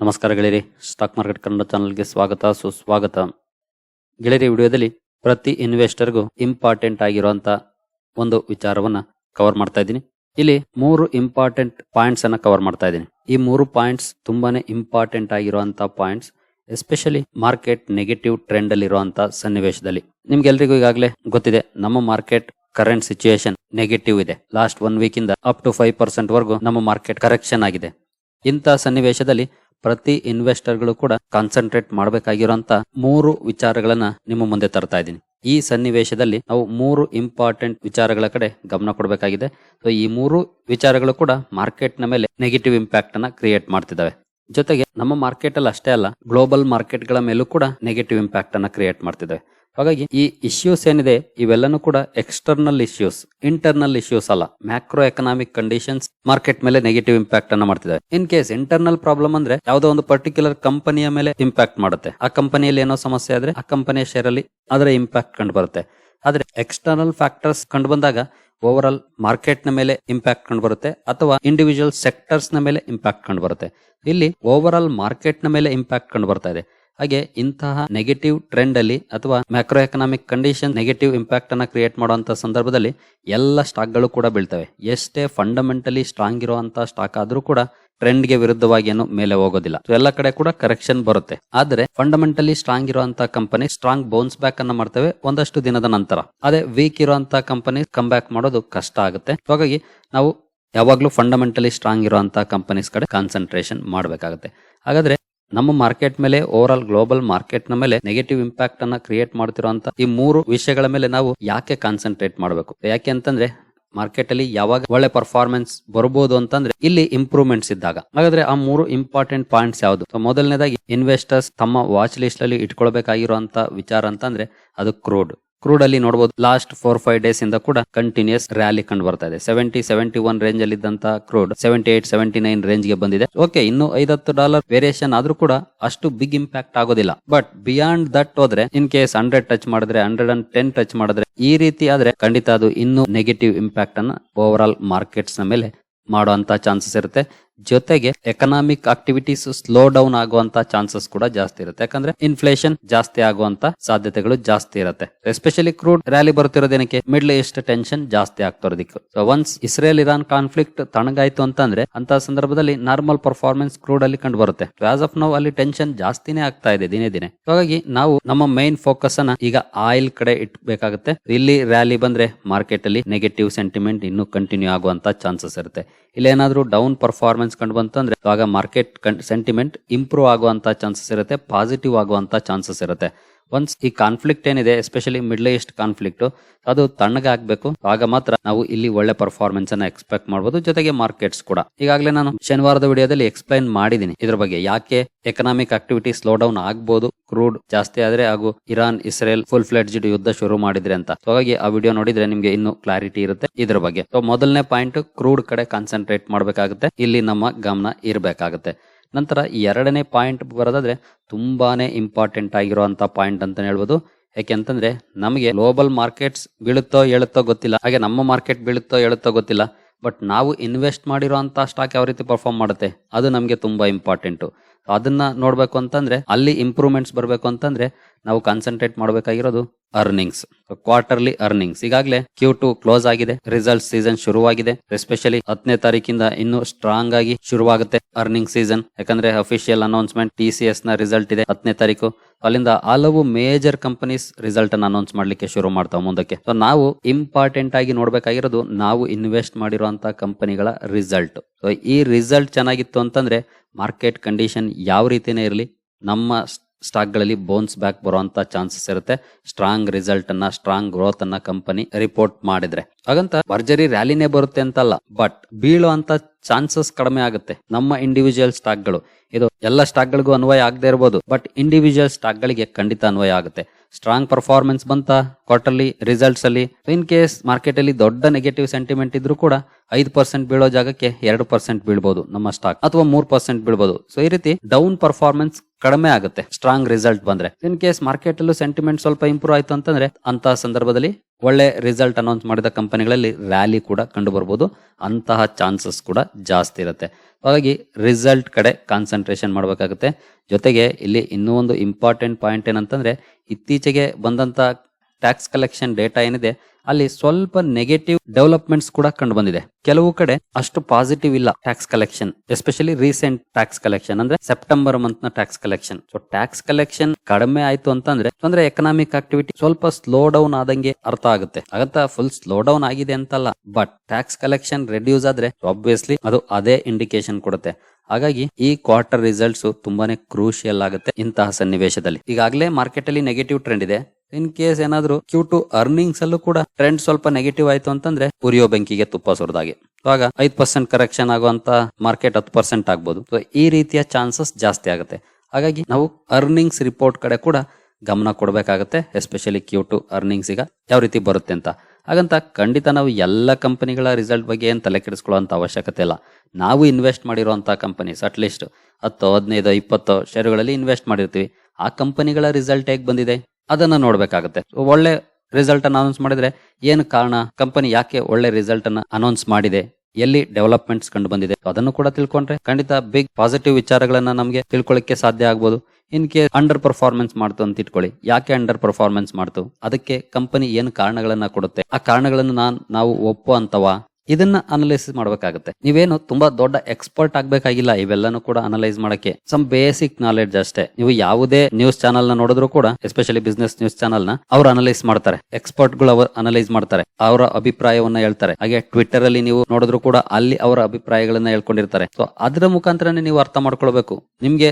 ನಮಸ್ಕಾರ ಗೆಳೆಯರಿ stock market Kannada ಚಾನಲ್ಗೆ ಸ್ವಾಗತ, ಸುಸ್ವಾಗತ. ಗೆಳೆಯರಿ, ವಿಡಿಯೋದಲ್ಲಿ ಪ್ರತಿ ಇನ್ವೆಸ್ಟರ್ಗೂ ಇಂಪಾರ್ಟೆಂಟ್ ಆಗಿರುವಂತ ಒಂದು ವಿಚಾರವನ್ನ ಕವರ್ ಮಾಡ್ತಾ ಇದ್ದೀನಿ. ಇಲ್ಲಿ ಮೂರು ಇಂಪಾರ್ಟೆಂಟ್ ಪಾಯಿಂಟ್ಸ್ ಅನ್ನ ಕವರ್ ಮಾಡ್ತಾ ಇದ್ದೀನಿ. ಈ ಮೂರು ಪಾಯಿಂಟ್ಸ್ ತುಂಬಾನೇ ಇಂಪಾರ್ಟೆಂಟ್ ಆಗಿರುವಂತ points especially market negative trend ಅಲ್ಲಿ ಇರುವಂತಹ ಸನ್ನಿವೇಶದಲ್ಲಿ. ನಿಮ್ಗೆಲ್ರಿಗೂ ಈಗಾಗಲೇ ಗೊತ್ತಿದೆ, ನಮ್ಮ ಮಾರ್ಕೆಟ್ ಕರೆಂಟ್ ಸಿಚುಯೇಷನ್ ನೆಗೆಟಿವ್ ಇದೆ. ಲಾಸ್ಟ್ ಒನ್ ವೀಕ್ ಇಂದ ಅಪ್ ಟು ಫೈವ್ ಪರ್ಸೆಂಟ್ ವರೆಗೂ ನಮ್ಮ ಮಾರ್ಕೆಟ್ ಕರೆಕ್ಷನ್ ಆಗಿದೆ. ಇಂಥ ಸನ್ನಿವೇಶದಲ್ಲಿ ಪ್ರತಿ ಇನ್ವೆಸ್ಟರ್ಗಳು ಕೂಡ ಕಾನ್ಸಂಟ್ರೇಟ್ ಮಾಡಬೇಕಾಗಿರುವಂತ ಮೂರು ವಿಚಾರಗಳನ್ನ ನಿಮ್ಮ ಮುಂದೆ ತರ್ತಾ ಇದ್ದೀನಿ. ಈ ಸನ್ನಿವೇಶದಲ್ಲಿ ನಾವು ಮೂರು ಇಂಪಾರ್ಟೆಂಟ್ ವಿಚಾರಗಳ ಕಡೆ ಗಮನ ಕೊಡಬೇಕಾಗಿದೆ. ಸೊ ಈ ಮೂರು ವಿಚಾರಗಳು ಕೂಡ ಮಾರ್ಕೆಟ್ನ ಮೇಲೆ ನೆಗೆಟಿವ್ ಇಂಪ್ಯಾಕ್ಟ್ ಅನ್ನ ಕ್ರಿಯೇಟ್ ಮಾಡ್ತಿದ್ದಾವೆ. ಜೊತೆಗೆ ನಮ್ಮ ಮಾರ್ಕೆಟ್ ಅಲ್ಲಿ ಅಷ್ಟೇ ಅಲ್ಲ ಗ್ಲೋಬಲ್ ಮಾರ್ಕೆಟ್ಗಳ ಮೇಲೂ ಕೂಡ ನೆಗೆಟಿವ್ ಇಂಪ್ಯಾಕ್ಟ್ ಅನ್ನ ಕ್ರಿಯೇಟ್ ಮಾಡ್ತಿದ್ದಾವೆ. ಹಾಗಾಗಿ ಈ ಇಶ್ಯೂಸ್ ಏನಿದೆ, ಇವೆಲ್ಲನೂ ಕೂಡ ಎಕ್ಸ್ಟರ್ನಲ್ ಇಶ್ಯೂಸ್ ಇಂಟರ್ನಲ್ ಇಶ್ಯೂಸ್ ಅಲ್ಲ. ಮ್ಯಾಕ್ರೋ ಎಕನಾಮಿಕ್ ಕಂಡೀಷನ್ಸ್ ಮಾರ್ಕೆಟ್ ಮೇಲೆ ನೆಗೆಟಿವ್ ಇಂಪ್ಯಾಕ್ಟ್ ಅನ್ನ ಮಾಡ್ತಿದ್ದಾರೆ ಇನ್ ಕೇಸ್ ಇಂಟರ್ನಲ್ ಪ್ರಾಬ್ಲಮ್ ಅಂದ್ರೆ ಯಾವುದೋ ಒಂದು ಪರ್ಟಿಕ್ಯುಲರ್ ಕಂಪನಿಯ ಮೇಲೆ ಇಂಪ್ಯಾಕ್ಟ್ ಮಾಡುತ್ತೆ. ಆ ಕಂಪನಿಯಲ್ಲಿ ಏನೋ ಸಮಸ್ಯೆ ಆದ್ರೆ ಆ ಕಂಪನಿಯ ಶೇರ್ ಅಲ್ಲಿ ಅದರ ಇಂಪ್ಯಾಕ್ಟ್ ಕಂಡು ಬರುತ್ತೆ. ಆದ್ರೆ ಎಕ್ಸ್ಟರ್ನಲ್ ಫ್ಯಾಕ್ಟರ್ಸ್ ಕಂಡು ಬಂದಾಗ ಓವರ್ ಆಲ್ ಮಾರ್ಕೆಟ್ನ ಮೇಲೆ ಇಂಪ್ಯಾಕ್ಟ್ ಕಂಡು ಬರುತ್ತೆ ಅಥವಾ ಇಂಡಿವಿಜುವಲ್ ಸೆಕ್ಟರ್ಸ್ನ ಮೇಲೆ ಇಂಪ್ಯಾಕ್ಟ್ ಕಂಡು ಬರುತ್ತೆ. ಇಲ್ಲಿ ಓವರ್ ಆಲ್ ಮಾರ್ಕೆಟ್ನ ಮೇಲೆ ಇಂಪ್ಯಾಕ್ಟ್ ಕಂಡು ಬರ್ತಾ ಇದೆ. ಹಾಗೆ ಇಂತಹ ನೆಗೆಟಿವ್ ಟ್ರೆಂಡ್ ಅಲ್ಲಿ ಅಥವಾ macro economic condition negative impact ಅನ್ನ ಕ್ರಿಯೇಟ್ ಮಾಡುವಂತ ಸಂದರ್ಭದಲ್ಲಿ ಎಲ್ಲ ಸ್ಟಾಕ್ಗಳು ಕೂಡ ಬೀಳ್ತವೆ. ಎಷ್ಟೇ ಫಂಡಮೆಂಟಲಿ ಸ್ಟ್ರಾಂಗ್ ಇರುವಂತಹ ಸ್ಟಾಕ್ ಆದ್ರೂ ಕೂಡ ಟ್ರೆಂಡ್ಗೆ ವಿರುದ್ಧವಾಗಿ ಏನು ಮೇಲೆ ಹೋಗೋದಿಲ್ಲ. ಎಲ್ಲ ಕಡೆ ಕೂಡ ಕರೆಕ್ಷನ್ ಬರುತ್ತೆ. ಆದ್ರೆ ಫಂಡಮೆಂಟಲಿ ಸ್ಟ್ರಾಂಗ್ ಇರುವಂತಹ ಕಂಪನಿ ಸ್ಟ್ರಾಂಗ್ ಬೌನ್ಸ್ ಬ್ಯಾಕ್ ಅನ್ನ ಮಾಡ್ತವೆ ಒಂದಷ್ಟು ದಿನದ ನಂತರ. ಅದೇ ವೀಕ್ ಇರುವಂತಹ ಕಂಪನಿ ಕಮ್ ಬ್ಯಾಕ್ ಮಾಡೋದು ಕಷ್ಟ ಆಗುತ್ತೆ. ಹಾಗಾಗಿ ನಾವು ಯಾವಾಗ್ಲೂ ಫಂಡಮೆಂಟಲಿ ಸ್ಟ್ರಾಂಗ್ ಇರುವಂತಹ ಕಂಪನೀಸ್ ಕಡೆ ಕಾನ್ಸಂಟ್ರೇಷನ್ ಮಾಡಬೇಕಾಗುತ್ತೆ. ಹಾಗಾದ್ರೆ ನಮ್ಮ ಮಾರ್ಕೆಟ್ ಮೇಲೆ ಓವರ್ ಆಲ್ ಗ್ಲೋಬಲ್ ಮಾರ್ಕೆಟ್ನ ಮೇಲೆ ನೆಗೆಟಿವ್ ಇಂಪ್ಯಾಕ್ಟ್ ಅನ್ನ ಕ್ರಿಯೇಟ್ ಮಾಡ್ತಿರೋಂತ ಈ ಮೂರು ವಿಷಯಗಳ ಮೇಲೆ ನಾವು ಯಾಕೆ ಕಾನ್ಸಂಟ್ರೇಟ್ ಮಾಡಬೇಕು? ಯಾಕೆ ಅಂತಂದ್ರೆ ಮಾರ್ಕೆಟ್ ಅಲ್ಲಿ ಯಾವಾಗ ಒಳ್ಳೆ ಪರ್ಫಾರ್ಮೆನ್ಸ್ ಬರಬಹುದು ಅಂತಂದ್ರೆ ಇಲ್ಲಿ ಇಂಪ್ರೂವ್ಮೆಂಟ್ಸ್ ಇದ್ದಾಗ. ಹಾಗಾದ್ರೆ ಆ ಮೂರು ಇಂಪಾರ್ಟೆಂಟ್ ಪಾಯಿಂಟ್ಸ್ ಯಾವುದು? ಮೊದಲನೇದಾಗಿ ಇನ್ವೆಸ್ಟರ್ಸ್ ತಮ್ಮ ವಾಚ್ ಲಿಸ್ಟ್ ಅಲ್ಲಿ ಇಟ್ಕೊಳ್ಬೇಕಾಗಿರುವಂತ ವಿಚಾರ ಅಂತಂದ್ರೆ, ಅದು ಕ್ರೂಡ್ ಕ್ರೂಡ್ ಅಲ್ಲಿ ನೋಡಬಹುದು ಲಾಸ್ಟ್ ಫೋರ್ ಫೈವ್ ಡೇಸ್ ಇಂದ ಕೂಡ ಕಂಟಿನ್ಯೂಸ್ ರ್ಯಾಲಿ ಕಂಡು ಬರ್ತಾ ಇದೆ. ಸೆವೆಂಟಿ ಸೆವೆಂಟಿ ಒನ್ ರೇಂಜ್ ಅಲ್ಲಿ ಇದ್ದಂತ crude seventy eight seventy nine ರೇಂಜ್ಗೆ ಬಂದಿದೆ. ಓಕೆ ಇನ್ನು ಐದತ್ತು ಡಾಲರ್ ವೇರಿಯೇಷನ್ ಆದ್ರೂ ಕೂಡ ಅಷ್ಟು ಬಿಗ್ ಇಂಪ್ಯಾಕ್ಟ್ ಆಗೋದಿಲ್ಲ. ಬಟ್ ಬಿಯಾಂಡ್ ದಟ್ ಹೋದ್ರೆ ಇನ್ ಕೇಸ್ ಹಂಡ್ರೆಡ್ ಟಚ್ ಮಾಡಿದ್ರೆ ಹಂಡ್ರೆಡ್ ಅಂಡ್ ಟೆನ್ ಟಚ್ ಮಾಡಿದ್ರೆ, ಈ ರೀತಿ ಆದ್ರೆ ಖಂಡಿತ ಅದು ಇನ್ನೂ ನೆಗೆಟಿವ್ ಇಂಪ್ಯಾಕ್ಟ್ ಅನ್ನ ಓವರ್ ಆಲ್ ಮಾರ್ಕೆಟ್ಸ್ನ ಮೇಲೆ ಮಾಡುವಂತ ಚಾನ್ಸಸ್ ಇರುತ್ತೆ. ಜೊತೆಗೆ ಎಕನಾಮಿಕ್ ಆಕ್ಟಿವಿಟೀಸ್ ಸ್ಲೋ ಡೌನ್ ಆಗುವಂತ ಚಾನ್ಸಸ್ ಕೂಡ ಜಾಸ್ತಿ ಇರುತ್ತೆ. ಯಾಕಂದ್ರೆ ಇನ್ಫ್ಲೇಷನ್ ಜಾಸ್ತಿ ಆಗುವಂತ ಸಾಧ್ಯತೆಗಳು ಜಾಸ್ತಿ ಇರುತ್ತೆ. ಎಸ್ಪೆಷಲಿ ಕ್ರೂಡ್ ರ್ಯಾಲಿ ಬರುತ್ತಿರೋದೇನಕ್ಕೆ ಮಿಡ್ಲ್ ಈಸ್ಟ್ ಟೆನ್ಷನ್ ಜಾಸ್ತಿ ಆಗ್ತಿರೋದಕ್ಕೆ so once Israel Iran conflict ತಣ್ಣಗಾಯ್ತು ಅಂತಂದ್ರೆ ಅಂತ ಸಂದರ್ಭದಲ್ಲಿ ನಾರ್ಮಲ್ ಪರ್ಫಾರ್ಮೆನ್ಸ್ ಕ್ರೂಡ್ ಅಲ್ಲಿ ಕಂಡು ಬರುತ್ತೆ. ಆಸ್ ಆಫ್ ನಾವು ಅಲ್ಲಿ ಟೆನ್ಷನ್ ಜಾಸ್ತಿನೇ ಆಗ್ತಾ ಇದೆ ದಿನೇ ದಿನೇ. ಹಾಗಾಗಿ ನಾವು ನಮ್ಮ ಮೈನ್ ಫೋಕಸ್ ಅನ್ನ ಈಗ ಆಯಿಲ್ ಕಡೆ ಇಟ್ಬೇಕಾಗುತ್ತೆ. ಇಲ್ಲಿ ರ್ಯಾಲಿ ಬಂದ್ರೆ ಮಾರ್ಕೆಟ್ ಅಲ್ಲಿ ನೆಗೆಟಿವ್ ಸೆಂಟಿಮೆಂಟ್ ಇನ್ನೂ ಕಂಟಿನ್ಯೂ ಆಗುವಂತ ಚಾನ್ಸಸ್ ಇರುತ್ತೆ. ಇಲ್ಲೇನಾದ್ರೂ ಡೌನ್ ಪರ್ಫಾರ್ಮೆನ್ಸ್ ಕಂಡು ಬಂತಂದ್ರೆ ಆಗ ಮಾರ್ಕೆಟ್ ಸೆಂಟಿಮೆಂಟ್ ಇಂಪ್ರೂವ್ ಆಗುವಂತ ಚಾನ್ಸಸ್ ಇರುತ್ತೆ ಪಾಸಿಟಿವ್ ಆಗುವಂತ ಚಾನ್ಸಸ್ ಇರುತ್ತೆ. ಒನ್ಸ್ ಈ ಕಾನ್ಫ್ಲಿಕ್ಟ್ ಏನಿದೆ ಎಸ್ಪೆಷಲಿ ಮಿಡ್ಲ್ ಈಸ್ಟ್ ಕಾನ್ಫ್ಲಿಕ್ಟ್ ಅದು ತಣ್ಣಗಾಗಬೇಕು ಆಗ ಮಾತ್ರ ನಾವು ಇಲ್ಲಿ ಒಳ್ಳೆ ಪರ್ಫಾರ್ಮೆನ್ಸ್ ಅನ್ನ ಎಕ್ಸ್ಪೆಕ್ಟ್ ಮಾಡಬಹುದು ಜೊತೆಗೆ ಮಾರ್ಕೆಟ್ಸ್ ಕೂಡ. ಈಗಾಗಲೇ ನಾನು ಶನಿವಾರದ ವಿಡಿಯೋದಲ್ಲಿ ಎಕ್ಸ್ಪ್ಲೈನ್ ಮಾಡಿದೀನಿ ಇದ್ರ ಬಗ್ಗೆ ಯಾಕೆ ಎಕನಾಮಿಕ್ ಆಕ್ಟಿವಿಟಿ ಸ್ಲೋ ಡೌನ್ ಆಗ್ಬಹುದು ಕ್ರೂಡ್ ಜಾಸ್ತಿ ಆದ್ರೆ ಹಾಗೂ ಇರಾನ್ ಇಸ್ರೇಲ್ ಫುಲ್ ಫ್ಲೆಡ್ಜ್ಡ್ ಯುದ್ಧ ಶುರು ಮಾಡಿದ್ರೆ ಅಂತ. ಹಾಗಾಗಿ ಆ ವಿಡಿಯೋ ನೋಡಿದ್ರೆ ನಿಮ್ಗೆ ಇನ್ನು ಕ್ಲಾರಿಟಿ ಇರುತ್ತೆ ಇದ್ರ ಬಗ್ಗೆ. ಸೊ ಮೊದಲನೇ ಪಾಯಿಂಟ್ ಕ್ರೂಡ್ ಕಡೆ ಕಾನ್ಸಂಟ್ರೇಟ್ ಮಾಡಬೇಕಾಗುತ್ತೆ. ಇಲ್ಲಿ ನಮ್ಮ ಗಮನ ಇರಬೇಕಾಗುತ್ತೆ. ನಂತರ ಎರಡನೇ ಪಾಯಿಂಟ್ ಬರೋದಾದ್ರೆ ತುಂಬಾನೇ ಇಂಪಾರ್ಟೆಂಟ್ ಆಗಿರುವಂಥ ಪಾಯಿಂಟ್ ಅಂತ ಹೇಳ್ಬೋದು. ಯಾಕೆಂತಂದ್ರೆ ನಮಗೆ ಗ್ಲೋಬಲ್ ಮಾರ್ಕೆಟ್ಸ್ ಬೀಳುತ್ತೋ ಹೇಳುತ್ತೋ ಗೊತ್ತಿಲ್ಲ. ಹಾಗೆ ನಮ್ಮ ಮಾರ್ಕೆಟ್ ಬೀಳುತ್ತೋ ಹೇಳುತ್ತೋ ಗೊತ್ತಿಲ್ಲ. ಬಟ್ ನಾವು ಇನ್ವೆಸ್ಟ್ ಮಾಡಿರೋ ಸ್ಟಾಕ್ ಯಾವ ರೀತಿ ಪರ್ಫಾರ್ಮ್ ಮಾಡುತ್ತೆ? ಅದು ನಮಗೆ ತುಂಬಾ ಇಂಪಾರ್ಟೆಂಟು ಅದನ್ನ ನೋಡ್ಬೇಕು ಅಂತಂದ್ರೆ, ಅಲ್ಲಿ ಇಂಪ್ರೂವ್ಮೆಂಟ್ಸ್ ಬರಬೇಕು ಅಂತಂದ್ರೆ, ನಾವು ಕಾನ್ಸಂಟ್ರೇಟ್ ಮಾಡಬೇಕಾಗಿರೋದು ಅರ್ನಿಂಗ್ಸ್ ಕ್ವಾರ್ಟರ್ಲಿ ಅರ್ನಿಂಗ್ಸ್ ಈಗಾಗಲೇ ಕ್ಯೂ ಟು ಕ್ಲೋಸ್ ಆಗಿದೆ ರಿಸಲ್ಟ್ ಸೀಸನ್ ಶುರುವಾಗಿದೆ ಎಸ್ಪೆಷಲಿ ಹತ್ತನೇ ತಾರೀಕಿಂದ ಇನ್ನು ಸ್ಟ್ರಾಂಗ್ ಆಗಿ ಶುರುವಾಗುತ್ತೆ ಅರ್ನಿಂಗ್ ಸೀಸನ್ ಯಾಕಂದ್ರೆ ಅಫಿಷಿಯಲ್ ಅನೌನ್ಸ್ಮೆಂಟ್ ಟಿ ಸಿ ಎಸ್ನ ರಿಸಲ್ಟ್ ಇದೆ ಹತ್ತನೇ ತಾರೀಕು. ಅಲ್ಲಿಂದ ಹಲವು ಮೇಜರ್ ಕಂಪನೀಸ್ ರಿಸಲ್ಟ್ ಅನ್ನು ಅನೌನ್ಸ್ ಮಾಡ್ಲಿಕ್ಕೆ ಶುರು ಮಾಡ್ತಾವ ಮುಂದಕ್ಕೆ. ಸೊ ನಾವು ಇಂಪಾರ್ಟೆಂಟ್ ಆಗಿ ನೋಡ್ಬೇಕಾಗಿರೋದು ನಾವು ಇನ್ವೆಸ್ಟ್ ಮಾಡಿರುವಂತಹ ಕಂಪನಿಗಳ ರಿಸಲ್ಟ್ ಸೊ ಈ ರಿಸಲ್ಟ್ ಚೆನ್ನಾಗಿತ್ತು ಅಂತಂದ್ರೆ ಮಾರ್ಕೆಟ್ ಕಂಡೀಷನ್ ಯಾವ ರೀತಿನೇ ಇರಲಿ, ನಮ್ಮ ಸ್ಟಾಕ್ಗಳಲ್ಲಿ ಬೌನ್ಸ್ ಬ್ಯಾಕ್ ಬರುವಂಥ ಚಾನ್ಸಸ್ ಇರುತ್ತೆ. ಸ್ಟ್ರಾಂಗ್ ರಿಸಲ್ಟ್ ಅನ್ನ ಸ್ಟ್ರಾಂಗ್ ಗ್ರೋತ್ ಅನ್ನ ಕಂಪನಿ ರಿಪೋರ್ಟ್ ಮಾಡಿದ್ರೆ. ಹಾಗಂತ ಭರ್ಜರಿ ರ್ಯಾಲಿನೇ ಬರುತ್ತೆ ಅಂತಲ್ಲ ಬಟ್ ಬೀಳುವಂತ ಚಾನ್ಸಸ್ ಕಡಿಮೆ ಆಗುತ್ತೆ ನಮ್ಮ ಇಂಡಿವಿಜುವಲ್ ಸ್ಟಾಕ್ಗಳು ಇದು ಎಲ್ಲ ಸ್ಟಾಕ್ ಗಳಿಗೂ ಅನ್ವಯ ಆಗದೆ ಇರಬಹುದು ಬಟ್ ಇಂಡಿವಿಜುವಲ್ ಸ್ಟಾಕ್ ಗಳಿಗೆ ಖಂಡಿತ ಅನ್ವಯ ಆಗುತ್ತೆ. ಸ್ಟ್ರಾಂಗ್ ಪರ್ಫಾರ್ಮೆನ್ಸ್ ಬಂತ ಕ್ವಾರ್ಟರ್ಲಿ ರಿಸಲ್ಟ್ಸ್ ಅಲ್ಲಿ. ಇನ್ ಕೇಸ್ ಮಾರ್ಕೆಟ್ ಅಲ್ಲಿ ದೊಡ್ಡ ನೆಗೆಟಿವ್ ಸೆಂಟಿಮೆಂಟ್ ಇದ್ರೂ ಕೂಡ ಐದು ಪರ್ಸೆಂಟ್ ಬೀಳೋ ಜಾಗಕ್ಕೆ ಎರಡು ಪರ್ಸೆಂಟ್ ಬೀಳ್ಬೋದು ನಮ್ಮ ಸ್ಟಾಕ್ ಅಥವಾ ಮೂರ್ ಪರ್ಸೆಂಟ್ ಬೀಳ್ಬೋದು. ಸೊ ಈ ರೀತಿ ಡೌನ್ ಪರ್ಫಾರ್ಮೆನ್ಸ್ ಕಡಿಮೆ ಆಗುತ್ತೆ ಸ್ಟ್ರಾಂಗ್ ರಿಸಲ್ಟ್ ಬಂದ್ರೆ. ಇನ್ ಕೇಸ್ ಮಾರ್ಕೆಟ್ ಅಲ್ಲೂ ಸೆಂಟಿಮೆಂಟ್ ಸ್ವಲ್ಪ ಇಂಪ್ರೂವ್ ಆಯ್ತು ಅಂತಂದ್ರೆ ಅಂತ ಸಂದರ್ಭದಲ್ಲಿ ಒಳ್ಳೆ ರಿಸಲ್ಟ್ ಅನೌನ್ಸ್ ಮಾಡಿದ ಕಂಪನಿಗಳಲ್ಲಿ ರ್ಯಾಲಿ ಕೂಡ ಕಂಡು ಬರ್ಬೋದು ಅಂತಹ ಚಾನ್ಸಸ್ ಕೂಡ ಜಾಸ್ತಿ ಇರುತ್ತೆ. ಹಾಗಾಗಿ ರಿಸಲ್ಟ್ ಕಡೆ ಕಾನ್ಸಂಟ್ರೇಷನ್ ಮಾಡಬೇಕಾಗುತ್ತೆ. ಜೊತೆಗೆ ಇಲ್ಲಿ ಇನ್ನೂ ಒಂದು ಇಂಪಾರ್ಟೆಂಟ್ ಪಾಯಿಂಟ್ ಏನಂತಂದ್ರೆ, ಇತ್ತೀಚೆಗೆ ಬಂದಂತ ಟ್ಯಾಕ್ಸ್ ಕಲೆಕ್ಷನ್ ಡೇಟಾ ಏನಿದೆ ಅಲ್ಲಿ ಸ್ವಲ್ಪ ನೆಗೆಟಿವ್ ಡೆವಲಪ್ಮೆಂಟ್ಸ್ ಕೂಡ ಕಂಡು ಬಂದಿದೆ. ಕೆಲವು ಕಡೆ ಅಷ್ಟು ಪಾಸಿಟಿವ್ ಇಲ್ಲ tax collection especially recent tax collection ಅಂದ್ರೆ September ಮಂತ್ನ tax collection so tax collection ಕಡಿಮೆ ಆಯ್ತು ಅಂತಂದ್ರೆ ಅಂದ್ರೆ ಎಕನಾಮಿಕ್ ಆಕ್ಟಿವಿಟಿ ಸ್ವಲ್ಪ ಸ್ಲೋ ಡೌನ್ ಆದಂಗೆ ಅರ್ಥ ಆಗುತ್ತೆ. ಆಗತ್ತ ಫುಲ್ ಸ್ಲೋ ಡೌನ್ ಆಗಿದೆ ಅಂತಲ್ಲ ಬಟ್ ಟ್ಯಾಕ್ಸ್ ಕಲೆಕ್ಷನ್ ರೆಡ್ಯೂಸ್ ಆದ್ರೆ ಆಬ್ವಿಯಸ್ಲಿ ಅದು ಅದೇ ಇಂಡಿಕೇಶನ್ ಕೊಡುತ್ತೆ. ಹಾಗಾಗಿ ಈ ಕ್ವಾರ್ಟರ್ ರಿಸಲ್ಟ್ಸ್ ತುಂಬಾನೇ ಕ್ರೂಷಿಯಲ್ ಆಗುತ್ತೆ ಇಂತಹ ಸನ್ನಿವೇಶದಲ್ಲಿ. ಈಗಾಗಲೇ ಮಾರ್ಕೆಟ್ ಅಲ್ಲಿ ನೆಗೆಟಿವ್ ಟ್ರೆಂಡ್ ಇದೆ. ಇನ್ ಕೇಸ್ ಏನಾದ್ರು ಕ್ಯೂ ಟು ಅರ್ನಿಂಗ್ಸ್ ಅಲ್ಲೂ ಕೂಡ ಟ್ರೆಂಡ್ ಸ್ವಲ್ಪ ನೆಗೆಟಿವ್ ಆಯ್ತು ಅಂತಂದ್ರೆ ಉರಿಯೋ ಬೆಂಕಿಗೆ ತುಪ್ಪ ಸುರಿದಾಗೆ. ಆಗ ಐದ್ ಪರ್ಸೆಂಟ್ ಕರೆಕ್ಷನ್ ಆಗುವಂತ ಮಾರ್ಕೆಟ್ ಹತ್ತು ಪರ್ಸೆಂಟ್ ಆಗ್ಬೋದು. ಈ ರೀತಿಯ ಚಾನ್ಸಸ್ ಜಾಸ್ತಿ ಆಗುತ್ತೆ. ಹಾಗಾಗಿ ನಾವು ಅರ್ನಿಂಗ್ಸ್ ರಿಪೋರ್ಟ್ ಕಡೆ ಕೂಡ ಗಮನ ಕೊಡಬೇಕಾಗತ್ತೆ ಎಸ್ಪೆಷಲಿ ಕ್ಯೂ ಟು ಅರ್ನಿಂಗ್ಸ್ ಈಗ ಯಾವ ರೀತಿ ಬರುತ್ತೆ ಅಂತ. ಹಾಗಂತ ಖಂಡಿತ ನಾವು ಎಲ್ಲ ಕಂಪನಿಗಳ ರಿಸಲ್ಟ್ ಬಗ್ಗೆ ಏನು ತಲೆ ಕೆಡಿಸ್ಕೊಳ್ಳುವಂತ ಅವಶ್ಯಕತೆ ಇಲ್ಲ. ನಾವು ಇನ್ವೆಸ್ಟ್ ಮಾಡಿರುವಂತಹ ಕಂಪನೀಸ್ ಅಟ್ಲೀಸ್ಟ್ ಹತ್ತು, ಹದಿನೈದು, ಇಪ್ಪತ್ತು ಶೇರುಗಳಲ್ಲಿ ಇನ್ವೆಸ್ಟ್ ಮಾಡಿರ್ತೀವಿ. ಆ ಕಂಪನಿಗಳ ರಿಸಲ್ಟ್ ಹೇಗೆ ಬಂದಿದೆ? ಅದನ್ನ ನೋಡ್ಬೇಕಾಗುತ್ತೆ. ಒಳ್ಳೆ ರಿಸಲ್ಟ್ ಅನ್ನ ಅನೌನ್ಸ್ ಮಾಡಿದ್ರೆ ಏನು ಕಾರಣ? ಕಂಪನಿ ಯಾಕೆ ಒಳ್ಳೆ ರಿಸಲ್ಟ್ ಅನ್ನ ಅನೌನ್ಸ್ ಮಾಡಿದೆ? ಎಲ್ಲಿ ಡೆವಲಪ್ಮೆಂಟ್ಸ್ ಕಂಡು ಬಂದಿದೆ? ಅದನ್ನು ಕೂಡ ತಿಳ್ಕೊಂಡ್ರೆ ಖಂಡಿತ ಬಿಗ್ ಪಾಸಿಟಿವ್ ವಿಚಾರಗಳನ್ನ ನಮಗೆ ತಿಳ್ಕೊಳ್ಳಿಕ್ಕೆ ಸಾಧ್ಯ ಆಗ್ಬೋದು. ಇನ್ ಕೇಸ್ ಅಂಡರ್ ಪರ್ಫಾರ್ಮೆನ್ಸ್ ಮಾಡ್ತು ಅಂತ ಇಟ್ಕೊಳ್ಳಿ. ಯಾಕೆ ಅಂಡರ್ ಪರ್ಫಾರ್ಮೆನ್ಸ್ ಮಾಡ್ತು? ಅದಕ್ಕೆ ಕಂಪನಿ ಏನು ಕಾರಣಗಳನ್ನ ಕೊಡುತ್ತೆ? ಆ ಕಾರಣಗಳನ್ನು ನಾನ್ ನಾವು ಒಪ್ಪೋ ಅಂತವಾ? ಇದನ್ನ ಅನಲೈಸ್ ಮಾಡಬೇಕಾಗುತ್ತೆ. ನೀವೇನು ತುಂಬಾ ದೊಡ್ಡ ಎಕ್ಸ್ಪರ್ಟ್ ಆಗ್ಬೇಕಾಗಿಲ್ಲ, ಇವೆಲ್ಲನೂ ಕೂಡ ಅನಲೈಸ್ ಮಾಡಕ್ಕೆ. ಸಮ್ ಬೇಸಿಕ್ ನಾಲೆಡ್ಜ್ ಅಷ್ಟೇ. ನೀವು ಯಾವುದೇ ನ್ಯೂಸ್ ಚಾನಲ್ನ ನೋಡಿದ್ರು ಕೂಡ ಎಸ್ಪೆಷಲಿ ಬಿಸ್ನೆಸ್ ನ್ಯೂಸ್ ಚಾನಲ್ನ, ಅವ್ರು ಅನಲೈಸ್ ಮಾಡ್ತಾರೆ. ಎಕ್ಸ್ಪರ್ಟ್ಗಳು ಅವರು ಅನಲೈಸ್ ಮಾಡ್ತಾರೆ. ಅವರ ಅಭಿಪ್ರಾಯವನ್ನ ಹೇಳ್ತಾರೆ. ಹಾಗೆ ಟ್ವಿಟರ್ ಅಲ್ಲಿ ನೀವು ನೋಡಿದ್ರು ಕೂಡ ಅಲ್ಲಿ ಅವರ ಅಭಿಪ್ರಾಯಗಳನ್ನ ಹೇಳ್ಕೊಂಡಿರ್ತಾರೆ. ಸೊ ಅದರ ಮುಖಾಂತರನೇ ನೀವು ಅರ್ಥ ಮಾಡ್ಕೊಳ್ಬೇಕು. ನಿಮ್ಗೆ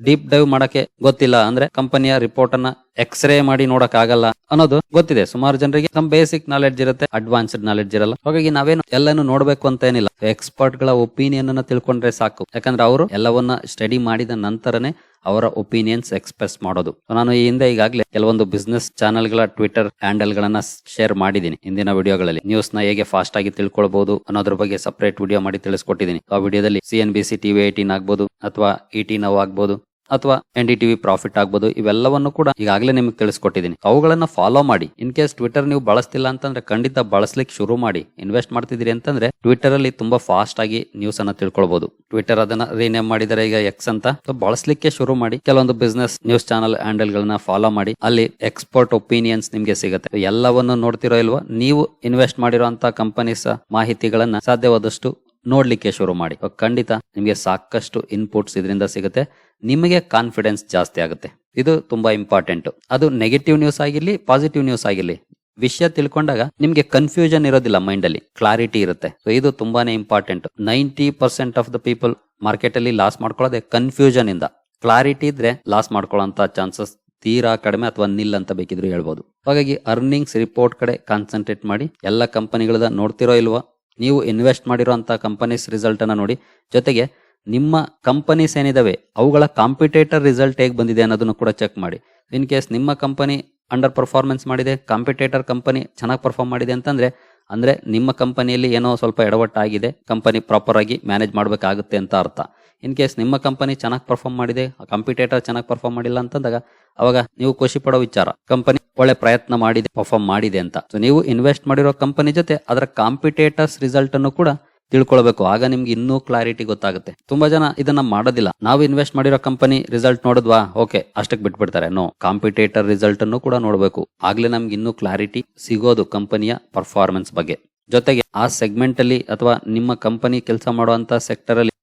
ಡೀಪ್ ಡೈವ್ ಮಾಡಕ್ಕೆ ಗೊತ್ತಿಲ್ಲ ಅಂದ್ರೆ ಕಂಪನಿಯ ರಿಪೋರ್ಟ್ ಅನ್ನ ಎಕ್ಸ್ರೇ ಮಾಡಿ ನೋಡಕ್ ಆಗಲ್ಲ ಅನ್ನೋದು ಗೊತ್ತಿದೆ. ಸುಮಾರು ಜನರಿಗೆ ನಮ್ ಬೇಸಿಕ್ ನಾಲೆಡ್ಜ್ ಇರುತ್ತೆ ಅಡ್ವಾನ್ಸ್ಡ್ ನಾಲೆಡ್ಜ್ ಇರಲ್ಲ. ಹಾಗಾಗಿ ನಾವೇನು ಎಲ್ಲಾನು ನೋಡ್ಬೇಕು ಅಂತ ಏನಿಲ್ಲ. ಎಕ್ಸ್ಪರ್ಟ್ಗಳ ಒಪಿನಿಯನ್ ಅನ್ನ ತಿಳ್ಕೊಂಡ್ರೆ ಸಾಕು. ಯಾಕಂದ್ರೆ ಅವರು ಎಲ್ಲವನ್ನ ಸ್ಟಡಿ ಮಾಡಿದ ನಂತರನೇ ಅವರ ಒಪಿನಿಯನ್ಸ್ ಎಕ್ಸ್ಪ್ರೆಸ್ ಮಾಡೋದು. ನಾನು ಈ ಹಿಂದೆ ಈಗಾಗಲೇ ಕೆಲವೊಂದು ಬಿಸ್ನೆಸ್ ಚಾನೆಲ್ಗಳ ಟ್ವಿಟರ್ ಹ್ಯಾಂಡಲ್ ಗಳನ್ನ ಶೇರ್ ಮಾಡಿದ್ದೀನಿ ಹಿಂದಿನ ವಿಡಿಯೋಗಳಲ್ಲಿ. ನ್ಯೂಸ್ನ ಹೇಗೆ ಫಾಸ್ಟ್ ಆಗಿ ತಿಳ್ಕೊಳ್ಬಹುದು ಅನ್ನೋದ್ರ ಬಗ್ಗೆ ಸಪರೇಟ್ ವಿಡಿಯೋ ಮಾಡಿ ತಿಳಿಸ್ಕೊಟ್ಟಿದ್ದೀನಿ. ಆ ವಿಡಿಯೋದಲ್ಲಿ C N B C TV eighteen ಆಗ್ಬೋದು ಅಥವಾ ಇಟಿ ನವ್ ಆಗ್ಬೋದು. ಅಥವಾ ಎನ್ ಡಿ ಟಿವಿ ಪ್ರಾಫಿಟ್ ಆಗ್ಬೋದು, ಇವೆಲ್ಲವನ್ನು ಕೂಡ ಈಗಾಗಲೇ ನಿಮಗೆ ತಿಳಿಸ್ಕೊಟ್ಟಿದ್ದೀನಿ ಅವುಗಳನ್ನ ಫಾಲೋ ಮಾಡಿ. ಇನ್ ಕೇಸ್ ಟ್ವಿಟರ್ ನೀವು ಬಳಸ್ತಿಲ್ಲ ಅಂತಂದ್ರೆ ಖಂಡಿತ ಬಳಸ್ಲಿಕ್ಕೆ ಶುರು ಮಾಡಿ. ಇನ್ವೆಸ್ಟ್ ಮಾಡ್ತಿದ್ದೀರಿ ಅಂತಂದ್ರೆ ಟ್ವಿಟರ್ ಅಲ್ಲಿ ತುಂಬಾ ಫಾಸ್ಟ್ ಆಗಿ ನ್ಯೂಸ್ ಅನ್ನ ತಿಳ್ಕೊಳ್ಬಹುದು ಟ್ವಿಟರ್ ಅದನ್ನ ರೀನೇಮ್ ಮಾಡಿದರೆ ಈಗ ಎಕ್ಸ್ ಅಂತ. ಬಳಸ್ಲಿಕ್ಕೆ ಶುರು ಮಾಡಿ. ಕೆಲವೊಂದು ಬಿಸ್ನೆಸ್ ನ್ಯೂಸ್ ಚಾನಲ್ ಹ್ಯಾಂಡಲ್ ಗಳನ್ನ ಫಾಲೋ ಮಾಡಿ. ಅಲ್ಲಿ ಎಕ್ಸ್ಪರ್ಟ್ ಒಪಿನಿಯನ್ಸ್ ನಿಮ್ಗೆ ಸಿಗುತ್ತೆ. ಎಲ್ಲವನ್ನು ನೋಡ್ತಿರೋ ಇಲ್ವಾ, ನೀವು ಇನ್ವೆಸ್ಟ್ ಮಾಡಿರುವಂತಹ ಕಂಪನೀಸ್ ಮಾಹಿತಿಗಳನ್ನ ಸಾಧ್ಯವಾದಷ್ಟು ನೋಡ್ಲಿಕ್ಕೆ ಶುರು ಮಾಡಿ. ಖಂಡಿತ ನಿಮಗೆ ಸಾಕಷ್ಟು ಇನ್ಪುಟ್ಸ್ ಇದರಿಂದ ಸಿಗುತ್ತೆ. ನಿಮಗೆ ಕಾನ್ಫಿಡೆನ್ಸ್ ಜಾಸ್ತಿ ಆಗುತ್ತೆ. ಇದು ತುಂಬಾ ಇಂಪಾರ್ಟೆಂಟ್ ಅದು ನೆಗೆಟಿವ್ ನ್ಯೂಸ್ ಆಗಿರ್ಲಿ ಪಾಸಿಟಿವ್ ನ್ಯೂಸ್ ಆಗಿರ್ಲಿ, ವಿಷಯ ತಿಳ್ಕೊಂಡಾಗ ನಿಮ್ಗೆ ಕನ್ಫ್ಯೂಷನ್ ಇರೋದಿಲ್ಲ ಮೈಂಡ್ ಅಲ್ಲಿ. ಕ್ಲಾರಿಟಿ ಇರುತ್ತೆ. ಸೊ ಇದು ತುಂಬಾನೇ important ninety percent of the people market ಅಲ್ಲಿ ಲಾಸ್ ಮಾಡ್ಕೊಳ್ಳೋದೆ ಕನ್ಫ್ಯೂಷನ್ ಇಂದ. ಕ್ಲಾರಿಟಿ ಇದ್ರೆ ಲಾಸ್ ಮಾಡ್ಕೊಳ್ಳೋಂತ ಚಾನ್ಸಸ್ ತೀರಾ ಕಡಿಮೆ ಅಥವಾ ನಿಲ್ ಅಂತ ಬೇಕಿದ್ರು ಹೇಳ್ಬೋದು. ಹಾಗಾಗಿ ಅರ್ನಿಂಗ್ಸ್ ರಿಪೋರ್ಟ್ ಕಡೆ ಕಾನ್ಸಂಟ್ರೇಟ್ ಮಾಡಿ. ಎಲ್ಲ ಕಂಪನಿಗಳದ ನೋಡ್ತಿರೋ ಇಲ್ವೋ ನೀವು ಇನ್ವೆಸ್ಟ್ ಮಾಡಿರುವಂಥ ಕಂಪನೀಸ್ ರಿಸಲ್ಟನ್ನು ನೋಡಿ. ಜೊತೆಗೆ ನಿಮ್ಮ ಕಂಪನೀಸ್ ಏನಿದಾವೆ, ಅವುಗಳ ಕಾಂಪಿಟೇಟರ್ ರಿಸಲ್ಟ್ ಹೇಗೆ ಬಂದಿದೆ ಅನ್ನೋದನ್ನು ಕೂಡ ಚೆಕ್ ಮಾಡಿ. ಇನ್ ಕೇಸ್ ನಿಮ್ಮ ಕಂಪನಿ ಅಂಡರ್ ಪರ್ಫಾರ್ಮೆನ್ಸ್ ಮಾಡಿದೆ ಕಾಂಪಿಟೇಟರ್ ಕಂಪನಿ ಚೆನ್ನಾಗಿ ಪರ್ಫಾರ್ಮ್ ಮಾಡಿದೆ ಅಂತಂದ್ರೆ, ಅಂದ್ರೆ ನಿಮ್ಮ ಕಂಪನಿಯಲ್ಲಿ ಏನೋ ಸ್ವಲ್ಪ ಎಡವಟ್ಟಾಗಿದೆ ಕಂಪನಿ ಪ್ರಾಪರ್ ಆಗಿ ಮ್ಯಾನೇಜ್ ಮಾಡಬೇಕಾಗುತ್ತೆ ಅಂತ ಅರ್ಥ. ಇನ್ ಕೇಸ್ ನಿಮ್ಮ ಕಂಪನಿ ಚೆನ್ನಾಗಿ ಪರ್ಫಾರ್ಮ್ ಮಾಡಿದೆ ಕಾಂಪಿಟೇಟರ್ ಚೆನ್ನಾಗಿ ಪರ್ಫಾರ್ಮ್ ಮಾಡಿಲ್ಲ ಅಂತಂದಾಗ, ಅವಾಗ ನೀವು ಖುಷಿ ವಿಚಾರ. ಕಂಪನಿ ಒಳ್ಳೆ ಪ್ರಯತ್ನ ಮಾಡಿದೆ ಪರ್ಫಾರ್ಮ್ ಮಾಡಿದೆ ಅಂತ. ಸೊ ನೀವು ಇನ್ವೆಸ್ಟ್ ಮಾಡಿರೋ ಕಂಪನಿ ಜೊತೆ ಅದರ ಕಾಂಪಿಟೇಟರ್ಸ್ ರಿಸಲ್ಟ್ ಅನ್ನು ಕೂಡ ತಿಳ್ಕೊಳ್ಬೇಕು. ಆಗ ನಿಮ್ಗೆ ಇನ್ನೂ ಕ್ಲಾರಿಟಿ ಗೊತ್ತಾಗುತ್ತೆ. ತುಂಬಾ ಜನ ಇದನ್ನ ಮಾಡೋದಿಲ್ಲ. ನಾವು ಇನ್ವೆಸ್ಟ್ ಮಾಡಿರೋ ಕಂಪನಿ ರಿಸಲ್ಟ್ ನೋಡಿದ್ವಾ? ಓಕೆ ಅಷ್ಟಕ್ಕೆ ಬಿಟ್ಬಿಡ್ತಾರೆ. ನೋ ಕಾಂಪಿಟೇಟರ್ ರಿಸಲ್ಟ್ ಅನ್ನು ಕೂಡ ನೋಡಬೇಕು. ಆಗ್ಲೇ ನಮ್ಗೆ ಇನ್ನೂ ಕ್ಲಾರಿಟಿ ಸಿಗೋದು ಕಂಪನಿಯ ಪರ್ಫಾರ್ಮೆನ್ಸ್ ಬಗ್ಗೆ. ಜೊತೆಗೆ ಆ ಸೆಗ್ಮೆಂಟ್ ಅಲ್ಲಿ ಅಥವಾ ನಿಮ್ಮ ಕಂಪನಿ ಕೆಲಸ ಮಾಡುವಂತ ಸೆಕ್ಟರ್ ಅಲ್ಲಿ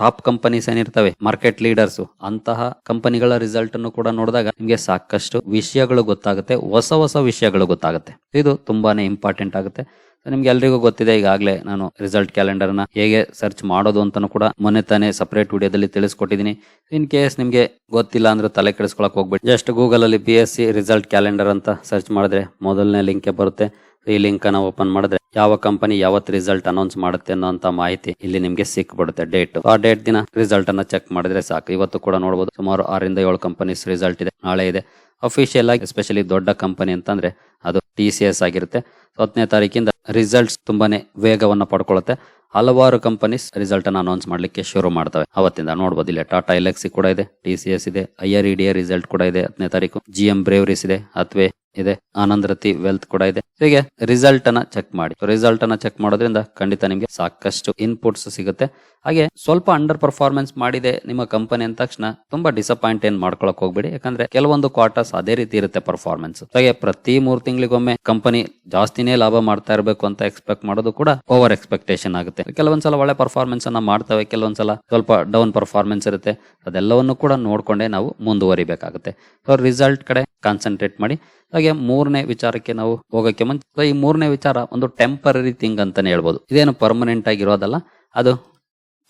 ಟಾಪ್ ಕಂಪನೀಸ್ ಏನಿರ್ತವೆ, ಮಾರ್ಕೆಟ್ ಲೀಡರ್ಸ್, ಅಂತಹ ಕಂಪನಿಗಳ ರಿಸಲ್ಟ್ ಅನ್ನು ಕೂಡ ನೋಡಿದಾಗ ನಿಮಗೆ ಸಾಕಷ್ಟು ವಿಷಯಗಳು ಗೊತ್ತಾಗುತ್ತೆ, ಹೊಸ ಹೊಸ ವಿಷಯಗಳು ಗೊತ್ತಾಗುತ್ತೆ. ಇದು ತುಂಬಾನೇ ಇಂಪಾರ್ಟೆಂಟ್ ಆಗುತ್ತೆ. ನಿಮ್ಗೆ ಎಲ್ರಿಗೂ ಗೊತ್ತಿದೆ, ಈಗಾಗಲೇ ನಾನು ರಿಸಲ್ಟ್ ಕ್ಯಾಲೆಂಡರ್ನ ಹೇಗೆ ಸರ್ಚ್ ಮಾಡೋದು ಅಂತಾನು ಕೂಡ ಮೊನ್ನೆ ತಾನೇ ಸಪರೇಟ್ ವಿಡಿಯೋದಲ್ಲಿ ತಿಳಿಸ್ಕೊಟ್ಟಿದ್ದೀನಿ. ಇನ್ ಕೇಸ್ ನಿಮಗೆ ಗೊತ್ತಿಲ್ಲ ಅಂದ್ರೆ ತಲೆ ಕೆಡಿಸ್ಕೊಳಕ್ ಹೋಗ್ಬೇಡಿ. ಜಸ್ಟ್ ಗೂಗಲ್ ಅಲ್ಲಿ B S C result calendar ಅಂತ ಸರ್ಚ್ ಮಾಡಿದ್ರೆ ಮೊದಲನೇ ಲಿಂಕ್ ಬರುತ್ತೆ. ಈ ಲಿಂಕ್ ಅನ್ನ ಓಪನ್ ಮಾಡಿದ್ರೆ ಯಾವ ಕಂಪನಿ ಯಾವತ್ ರಿಸಲ್ಟ್ ಅನೌನ್ಸ್ ಮಾಡುತ್ತೆ ಅನ್ನೋಂತ ಮಾಹಿತಿ ಇಲ್ಲಿ ನಿಮ್ಗೆ ಸಿಕ್ಬಿಡುತ್ತೆ ಡೇಟ್ ಆ ಡೇಟ್ ದಿನ ರಿಸಲ್ಟ್ ಅನ್ನ ಚೆಕ್ ಮಾಡಿದ್ರೆ ಸಾಕು. ಇವತ್ತು ಕೂಡ ನೋಡಬಹುದು ಸುಮಾರು ಆರಿಂದ ಏಳು ಕಂಪನೀಸ್ ರಿಸಲ್ಟ್ ಇದೆ. ನಾಳೆ ಇದೆ. ಅಫಿಷಿಯಲ್ ಆಗಿ ಎಸ್ಪೆಷಲಿ ದೊಡ್ಡ ಕಂಪನಿ ಅಂತಂದ್ರೆ ಅದು ಟಿ ಸಿ ಎಸ್ ಆಗಿರುತ್ತೆ. ಹತ್ತನೇ ತಾರೀಕಿಂದ ರಿಸಲ್ಟ್ಸ್ ತುಂಬಾನೇ ವೇಗವನ್ನ ಪಡ್ಕೊಳ್ಳುತ್ತೆ ಹಲವಾರು ಕಂಪನೀಸ್ ರಿಸಲ್ಟ್ ಅನ್ನ ಅನೌನ್ಸ್ ಮಾಡ್ಲಿಕ್ಕೆ ಶುರು ಮಾಡ್ತವೆ. ಅವತ್ತಿಂದ ನೋಡಬಹುದು ಇಲ್ಲ ಟಾಟಾ ಎಲೆಕ್ಸಿ ಕೂಡ ಇದೆ ಟಿ ಸಿ ಎಸ್ ಇದೆ ಐ ಆರ್ ಇ ರಿಸಲ್ಟ್ ಕೂಡ ಇದೆ ಹತ್ತನೇ ತಾರೀಕು. ಜಿ ಎಂ ಬ್ರೇವರೀಸ್ ಇದೆ, ಅಥ್ವೆ ಇದೆ. ಆನಂದ್ ರತಿ ವೆಲ್ತ್ ಕೂಡ ಇದೆ. ಹೀಗೆ ರಿಸಲ್ಟ್ ಅನ್ನ ಚೆಕ್ ಮಾಡಿ. ರಿಸಲ್ಟ್ ಅನ್ನ ಚೆಕ್ ಮಾಡೋದ್ರಿಂದ ಖಂಡಿತ ನಿಮ್ಗೆ ಸಾಕಷ್ಟು ಇನ್ಪುಟ್ಸ್ ಸಿಗುತ್ತೆ. ಹಾಗೆ ಸ್ವಲ್ಪ ಅಂಡರ್ ಪರ್ಫಾರ್ಮೆನ್ಸ್ ಮಾಡಿದೆ ನಿಮ್ಮ ಕಂಪನಿ ಅಂದ ತಕ್ಷಣ ತುಂಬಾ ಡಿಸಪಾಯಿಂಟ್ ಏನ್ ಮಾಡ್ಕೊಳಕ್ ಹೋಗ್ಬೇಡಿ. ಯಾಕಂದ್ರೆ ಕೆಲವೊಂದು ಕ್ವಾರ್ಟರ್ಸ್ ಅದೇ ರೀತಿ ಇರುತ್ತೆ ಪರ್ಫಾರ್ಮೆನ್ಸ್ ಹಾಗೆ ಪ್ರತಿ ಮೂರ್ ತಿಂಗಳಿಗೊಮ್ಮೆ ಕಂಪನಿ ಜಾಸ್ತಿನೇ ಲಾಭ ಮಾಡ್ತಾ ಇರಬೇಕು ಅಂತ ಎಕ್ಸ್ಪೆಕ್ಟ್ ಮಾಡೋದು ಕೂಡ ಓವರ್ ಎಕ್ಸ್ಪೆಕ್ಟೇಷನ್ ಆಗುತ್ತೆ. ಕೆಲವೊಂದ್ಸಲ ಒಳ್ಳೆ ಪರ್ಫಾರ್ಮೆನ್ಸ್ ಅನ್ನ ಮಾಡ್ತವೆ, ಕೆಲವೊಂದ್ಸಲ ಸ್ವಲ್ಪ ಡೌನ್ ಪರ್ಫಾರ್ಮೆನ್ಸ್ ಇರುತ್ತೆ. ಅದೆಲ್ಲವನ್ನು ಕೂಡ ನೋಡ್ಕೊಂಡೇ ನಾವು ಮುಂದುವರಿಬೇಕಾಗುತ್ತೆ. ಸೊ ರಿಸಲ್ಟ್ ಕಡೆ ಕಾನ್ಸಂಟ್ರೇಟ್ ಮಾಡಿ. ಹಾಗೆ ಮೂರನೇ ವಿಚಾರಕ್ಕೆ ನಾವು ಹೋಗಕ್ಕೆ ಮುಂಚೆ. ಈ ಮೂರನೇ ವಿಚಾರ ಒಂದು ಟೆಂಪರರಿ ಥಿಂಗ್ ಅಂತಾನೆ ಹೇಳ್ಬೋದು. ಇದೇನು ಪರ್ಮನೆಂಟ್ ಆಗಿರೋದಲ್ಲ, ಅದು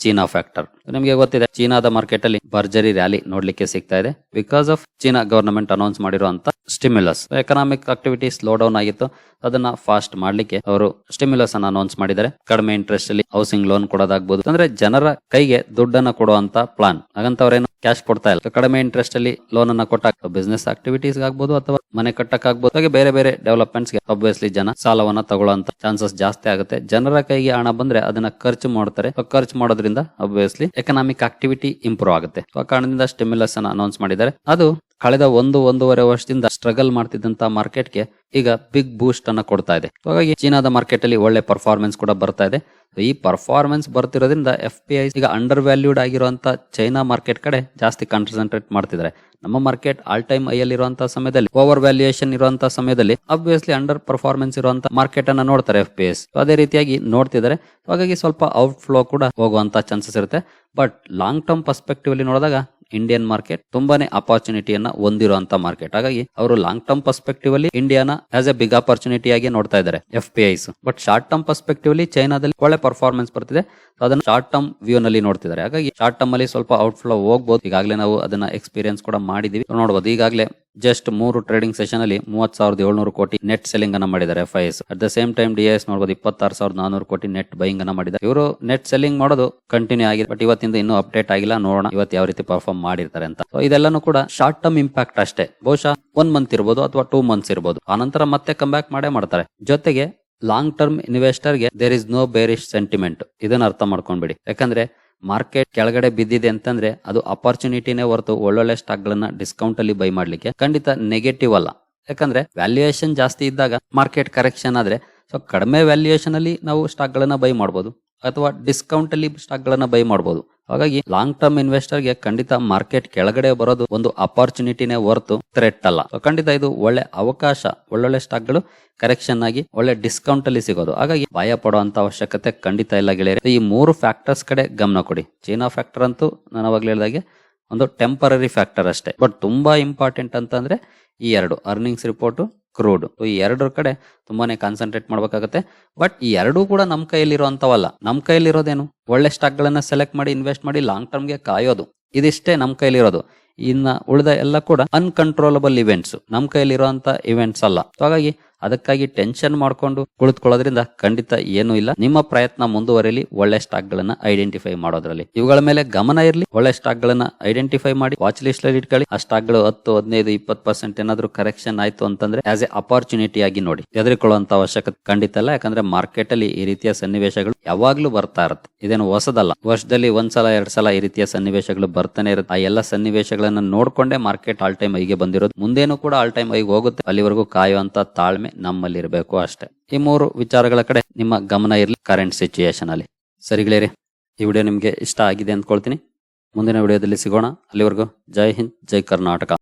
ಚೀನಾ ಫ್ಯಾಕ್ಟರ್ ನಿಮಗೆ ಗೊತ್ತಿದೆ, ಚೀನಾದ ಮಾರ್ಕೆಟ್ ಅಲ್ಲಿ ಭರ್ಜರಿ ರ್ಯಾಲಿ ನೋಡ್ಲಿಕ್ಕೆ ಸಿಗ್ತಾ ಇದೆ. Because of China government announce ಮಾಡಿರುವಂತ stimulus economic activity slow down ಆಗಿತ್ತು. ಅದನ್ನ ಫಾಸ್ಟ್ ಮಾಡ್ಲಿಕ್ಕೆ ಅವರು ಸ್ಟಿಮ್ಯುಲಸ್ ಅನ್ನ ಅನೌನ್ಸ್ ಮಾಡಿದ್ದಾರೆ. ಕಡಿಮೆ ಇಂಟ್ರೆಸ್ಟ್ ಅಲ್ಲಿ ಹೌಸಿಂಗ್ ಲೋನ್ ಕೊಡೋದಾಗ್ಬೋದು. ಅಂದ್ರೆ ಜನರ ಕೈಗೆ ದುಡ್ಡನ್ನ ಕೊಡುವಂತ ಪ್ಲಾನ್ ಹಾಗಂತ ಅವ್ರೇನು ಕ್ಯಾಶ್ ಕೊಡ್ತಾ ಇಲ್ಲ. ಕಡಿಮೆ ಇಂಟ್ರೆಸ್ಟ್ ಅಲ್ಲಿ ಲೋನ್ ಅನ್ನ ಕೊಟ್ಟಾಗ ಬಿಸ್ನೆಸ್ ಆಕ್ಟಿವಿಟೀಸ್ ಆಗ್ಬೋದು ಅಥವಾ ಮನೆ ಕಟ್ಟಕ್ ಆಗ್ಬೋದು. ಹಾಗೆ ಬೇರೆ ಬೇರೆ ಡೆವಲಪ್ಮೆಂಟ್ಸ್ಗೆ ಅಬ್ವಿಯಸ್ಲಿ ಜನ ಸಾಲವನ್ನ ತಗೊಳ್ಳುವಂತ ಚಾನ್ಸಸ್ ಜಾಸ್ತಿ ಆಗುತ್ತೆ. ಜನರ ಕೈಗೆ ಹಣ ಬಂದ್ರೆ ಅದನ್ನ ಖರ್ಚು ಮಾಡ್ತಾರೆ. ಖರ್ಚು ಮಾಡೋದ್ರಿಂದ ಅಬ್ವಿಯಸ್ಲಿ ಎಕನಾಮಿಕ್ ಆಕ್ಟಿವಿಟಿ ಇಂಪ್ರೂವ್ ಆಗುತ್ತೆ. ಆ ಕಾರಣದಿಂದ ಸ್ಟಿಮ್ಯುಲಸ್ ಅನ್ನ ಅನೌನ್ಸ್ ಮಾಡಿದ್ದಾರೆ. ಅದು ಕಳೆದ ಒಂದು, ಒಂದೂವರೆ ವರ್ಷದಿಂದ ಸ್ಟ್ರಗಲ್ ಮಾಡ್ತಿದ್ದಂತ ಮಾರ್ಕೆಟ್ಗೆ ಈಗ ಬಿಗ್ ಬೂಸ್ಟ್ ಅನ್ನ ಕೊಡ್ತಾ ಇದೆ. ಹಾಗಾಗಿ ಚೀನಾದ ಮಾರ್ಕೆಟ್ ಅಲ್ಲಿ ಒಳ್ಳೆ ಪರ್ಫಾರ್ಮೆನ್ಸ್ ಕೂಡ ಬರ್ತಾ ಇದೆ. ಈ ಪರ್ಫಾರ್ಮೆನ್ಸ್ ಬರ್ತಿರೋದ್ರಿಂದ ಎಫ್ ಪಿ ಐ ಈಗ ಅಂಡರ್ ವ್ಯಾಲ್ಯೂಡ್ ಆಗಿರುವಂತ ಚೈನಾ ಮಾರ್ಕೆಟ್ ಕಡೆ ಜಾಸ್ತಿ ಕಾನ್ಸಂಟ್ರೇಟ್ ಮಾಡ್ತಿದ್ದಾರೆ. ನಮ್ಮ ಮಾರ್ಕೆಟ್ ಆಲ್ ಟೈಮ್ ಐ ಅಲ್ಲಿ ಇರುವಂತಹ ಸಮಯದಲ್ಲಿ ಓವರ್ ವ್ಯಾಲ್ಯೂಯೇಷನ್ ಇರುವಂತಹ ಸಮಯದಲ್ಲಿ ಅಬ್ವಿಯಸ್ಲಿ ಅಂಡರ್ ಪರ್ಫಾರ್ಮೆನ್ಸ್ ಇರುವಂತಹ ಮಾರ್ಕೆಟ್ ಅನ್ನ ನೋಡ್ತಾರೆ ಎಫ್ ಪಿ ಎಸ್ ಅದೇ ರೀತಿಯಾಗಿ ನೋಡ್ತಿದ್ದಾರೆ. ಹಾಗಾಗಿ ಸ್ವಲ್ಪ ಔಟ್ ಫ್ಲೋ ಕೂಡ ಹೋಗುವಂತ ಚಾನ್ಸಸ್ ಇರುತ್ತೆ. ಬಟ್ ಲಾಂಗ್ ಟರ್ಮ್ ಪರ್ಸ್ಪೆಕ್ಟಿವ್ ಅಲ್ಲಿ ನೋಡಿದಾಗ ಇಂಡಿಯನ್ ಮಾರ್ಕೆಟ್ ತುಂಬಾನೇ ಅಪಾರ್ಚುನಿಟಿಯನ್ನ ಹೊಂದಿರುವಂತ ಮಾರ್ಕೆಟ್ ಹಾಗಾಗಿ ಅವರು ಲಾಂಗ್ ಟರ್ಮ್ ಪರ್ಸ್ಪೆಕ್ಟಿವ್ ಅಲ್ಲಿ ಇಂಡಿಯಾನ ಆಸ್ ಎ ಬಿಗ್ ಅಪಾರ್ಚುನಿಟಿ ಆಗಿ ನೋಡ್ತಾ ಇದ್ದಾರೆ F P Is but short term perspective ಅಲ್ಲಿ ಚೈನಾದಲ್ಲಿ ಒಳ್ಳೆ ಪರ್ಫಾರ್ಮೆನ್ಸ್ ಬರ್ತಿದೆ. ಅದನ್ನ ಶಾರ್ಟ್ ಟರ್ಮ್ ವ್ಯೂ ನಲ್ಲಿ ನೋಡ್ತಿದ್ದಾರೆ. ಹಾಗಾಗಿ ಶಾರ್ಟ್ ಟರ್ಮ್ ಅಲ್ಲಿ ಸ್ವಲ್ಪ ಔಟ್ ಫ್ಲೋ ಹೋಗ್ಬೋದು. ಈಗಾಗಲೇ ನಾವು ಅದನ್ನ ಎಕ್ಸ್ಪೀರಿಯನ್ಸ್ ಕೂಡ ಮಾಡಿದೀವಿ. ನೋಡಬಹುದು ಈಗಾಗಲೇ ಜಸ್ಟ್ ಮೂರು ಟ್ರೇಡಿಂಗ್ ಸೆಷನ್ ಅಲ್ಲಿ ಮೂವತ್ ಸಾವಿರದ ಏಳ್ನೂರು ಕೋಟಿ ನೆಟ್ ಸೆಲ್ಲಿಂಗ್ ಅನ್ನ ಮಾಡಿದ್ದಾರೆ F I S at the same time D S ನೋಡಬಹುದು ಇಪ್ಪತ್ತಾರು ಸಾವಿರದ ನಾನೂರು ಕೋಟಿ ನೆಟ್ ಬೈಯಿಂಗ್ ಅನ್ನ ಮಾಡಿದ್ದಾರೆ. ಇವರು ನೆಟ್ ಸೆಲ್ಲಿಂಗ್ ಮಾಡೋದು ಕಂಟಿನ್ಯೂ ಆಗಿದೆ. ಬಟ್ ಇವತ್ತಿಂದ ಇನ್ನೂ ಅಪ್ಡೇಟ್ ಆಗಿಲ್ಲ. ನೋಡೋಣ ಇವತ್ತು ಯಾವ ರೀತಿ ಪರ್ಫಾರ್ಮ್ ಮಾಡಿರ್ತಾರೆ ಅಂತ. ಇದೆಲ್ಲಾನು ಕೂಡ ಶಾರ್ಟ್ ಟರ್ಮ್ ಇಂಪ್ಯಾಕ್ಟ್ ಅಷ್ಟೇ. ಬಹುಶಃ ಒನ್ ಮಂತ್ ಇರ್ಬೋದು ಅಥವಾ ಟೂ ಮಂತ್ಸ್ ಇರ್ಬೋದು. ಆನಂತರ ಮತ್ತೆ ಕಮ್ ಬ್ಯಾಕ್ ಮಾಡೇ ಮಾಡ್ತಾರೆ. ಜೊತೆಗೆ long term ಇನ್ವೆಸ್ಟರ್ಗೆ there is no bearish sentiment ಇದನ್ನ ಅರ್ಥ ಮಾಡ್ಕೊಂಡ್ಬಿಡಿ. ಯಾಕಂದ್ರೆ ಮಾರ್ಕೆಟ್ ಕೆಳಗಡೆ ಬಿದ್ದಿದೆ ಅಂತಂದ್ರೆ ಅದು ಅಪಾರ್ಚುನಿಟಿನೇ ಹೊರತು ಒಳ್ಳೊಳ್ಳೆ ಸ್ಟಾಕ್ ಗಳನ್ನ ಡಿಸ್ಕೌಂಟ್ ಅಲ್ಲಿ ಬೈ ಮಾಡ್ಲಿಕ್ಕೆ ಖಂಡಿತ ನೆಗೆಟಿವ್ ಅಲ್ಲ. ಯಾಕಂದ್ರೆ ವ್ಯಾಲ್ಯೂಯೇಷನ್ ಜಾಸ್ತಿ ಇದ್ದಾಗ ಮಾರ್ಕೆಟ್ ಕರೆಕ್ಷನ್ ಆದ್ರೆ ಸೊ ಕಡಿಮೆ ವ್ಯಾಲ್ಯೂಯೇಷನ್ ಅಲ್ಲಿ ನಾವು ಸ್ಟಾಕ್ ಗಳನ್ನ ಬೈ ಮಾಡಬಹುದು ಅಥವಾ ಡಿಸ್ಕೌಂಟ್ ಅಲ್ಲಿ ಸ್ಟಾಕ್ ಗಳನ್ನ ಬೈ ಮಾಡಬಹುದು ಹಾಗಾಗಿ ಲಾಂಗ್ ಟರ್ಮ್ ಇನ್ವೆಸ್ಟರ್ಗೆ ಖಂಡಿತ ಮಾರ್ಕೆಟ್ ಕೆಳಗಡೆ ಬರೋದು ಒಂದು ಅಪಾರ್ಚುನಿಟಿನೇ ಹೊರತು ಥ್ರೆಟ್ ಅಲ್ಲ. ಖಂಡಿತ ಇದು ಒಳ್ಳೆ ಅವಕಾಶ, ಒಳ್ಳೊಳ್ಳೆ ಸ್ಟಾಕ್ಗಳು ಕರೆಕ್ಷನ್ ಆಗಿ ಒಳ್ಳೆ ಡಿಸ್ಕೌಂಟ್ ಅಲ್ಲಿ ಸಿಗೋದು. ಹಾಗಾಗಿ ಭಯ ಪಡುವಂತ ಅವಶ್ಯಕತೆ ಖಂಡಿತ ಇಲ್ಲ ಗೆಳೆಯರೆ. ಈ ಮೂರು ಫ್ಯಾಕ್ಟರ್ಸ್ ಕಡೆ ಗಮನ ಕೊಡಿ. ಚೀನಾ ಫ್ಯಾಕ್ಟರ್ ಅಂತೂ ನಾನು ಅವಾಗ್ಲೇ ಹೇಳಿದಾಗೆ ಒಂದು ಟೆಂಪರರಿ ಫ್ಯಾಕ್ಟರ್ ಅಷ್ಟೇ. ಬಟ್ ತುಂಬಾ ಇಂಪಾರ್ಟೆಂಟ್ ಅಂತಂದ್ರೆ ಈ ಎರಡು ಅರ್ನಿಂಗ್ಸ್ ರಿಪೋರ್ಟ್ ಕ್ರೂಡ್ ಈ ಎರಡರ ಕಡೆ ತುಂಬಾನೇ ಕಾನ್ಸಂಟ್ರೇಟ್ ಮಾಡ್ಬೇಕಾಗತ್ತೆ. ಬಟ್ ಈ ಎರಡೂ ಕೂಡ ನಮ್ಮ ಕೈಯಲ್ಲಿರುವಂತವಲ್ಲ ನಮ್ಮ ಕೈಯಲ್ಲಿರೋದೇನು? ಒಳ್ಳೆ ಸ್ಟಾಕ್ ಗಳನ್ನ ಸೆಲೆಕ್ಟ್ ಮಾಡಿ ಇನ್ವೆಸ್ಟ್ ಮಾಡಿ ಲಾಂಗ್ ಟರ್ಮ್ಗೆ ಕಾಯೋದು. ಇದಿಷ್ಟೇ ನಮ್ಮ ಕೈಯಲ್ಲಿರೋದು. ಇನ್ನ ಉಳಿದ ಎಲ್ಲ ಕೂಡ ಅನ್ಕಂಟ್ರೋಲಬಲ್ ಇವೆಂಟ್ಸ್ ನಮ್ಮ ಕೈಯಲ್ಲಿರುವಂತ ಇವೆಂಟ್ಸ್ ಅಲ್ಲ. ಹಾಗಾಗಿ ಅದಕ್ಕಾಗಿ ಟೆನ್ಷನ್ ಮಾಡ್ಕೊಂಡು ಕುಳಿತುಕೊಳ್ಳೋದ್ರಿಂದ ಖಂಡಿತ ಏನೂ ಇಲ್ಲ. ನಿಮ್ಮ ಪ್ರಯತ್ನ ಮುಂದುವರಿಲಿ, ಒಳ್ಳೆ ಸ್ಟಾಕ್ ಗಳನ್ನ ಐಡೆಂಟಿಫೈ ಮಾಡೋದ್ರಲ್ಲಿ. ಇವುಗಳ ಮೇಲೆ ಗಮನ ಇರಲಿ, ಒಳ್ಳೆ ಸ್ಟಾಕ್ ಗಳನ್ನ ಐಡೆಂಟಿಫೈ ಮಾಡಿ ವಾಚ್ ಲಿಸ್ಟ್ ಅಲ್ಲಿ ಇಟ್ಕೊಳ್ಳಿ. ಆ ಸ್ಟಾಕ್ಗಳು ಹತ್ತು, ಹದಿನೈದು, ಇಪ್ಪತ್ತು ಪರ್ಸೆಂಟ್ ಏನಾದ್ರು ಕರೆಕ್ಷನ್ ಆಯ್ತು ಅಂತಂದ್ರೆ ಆಸ್ ಎ ಅಪಾರ್ಚುನಿಟಿ ಆಗಿ ನೋಡಿ. ಹೆದರಿಕೊಳ್ಳುವಂತ ಅವಶ್ಯಕತೆ ಖಂಡಿತ ಅಲ್ಲ ಯಾಕಂದ್ರೆ ಮಾರ್ಕೆಟ್ ಅಲ್ಲಿ ಈ ರೀತಿಯ ಸನ್ನಿವೇಶಗಳು ಯಾವಾಗ್ಲೂ ಬರ್ತಾ ಇರುತ್ತೆ. ಇದೇನು ಹೊಸದಲ್ಲ. ವರ್ಷದಲ್ಲಿ ಒಂದ್ಸಲ ಎರಡ್ ಸಲ ಈ ರೀತಿಯ ಸನ್ನಿವೇಶಗಳು ಬರ್ತಾನೆ ಇರುತ್ತೆ. ಆ ಎಲ್ಲ ಸನ್ನಿವೇಶಗಳನ್ನ ನೋಡ್ಕೊಂಡೆ ಮಾರ್ಕೆಟ್ ಆಲ್ ಟೈಮ್ ಐಗೆ ಬಂದಿರೋದು. ಮುಂದೇನು ಕೂಡ ಆಲ್ ಟೈಮ್ ಐಗೆ ಹೋಗುತ್ತೆ. ಅಲ್ಲಿವರೆಗೂ ಕಾಯುವಂತ ತಾಳ್ಮೆ ನಮ್ಮಲ್ಲಿ ಇರಬೇಕು ಅಷ್ಟೇ. ಈ ಮೂರು ವಿಚಾರಗಳ ಕಡೆ ನಿಮ್ಮ ಗಮನ ಇರಲಿ ಕರೆಂಟ್ ಸಿಚುಯೇಷನ್ ಅಲ್ಲಿ. ಸರಿಗಳೇರಿ ಈ ವಿಡಿಯೋ ನಿಮಗೆ ಇಷ್ಟ ಆಗಿದೆ ಅಂದ್ಕೊಳ್ತೀನಿ. ಮುಂದಿನ ವಿಡಿಯೋದಲ್ಲಿ ಸಿಗೋಣ. ಅಲ್ಲಿವರೆಗೂ ಜೈ ಹಿಂದ್, ಜೈ ಕರ್ನಾಟಕ.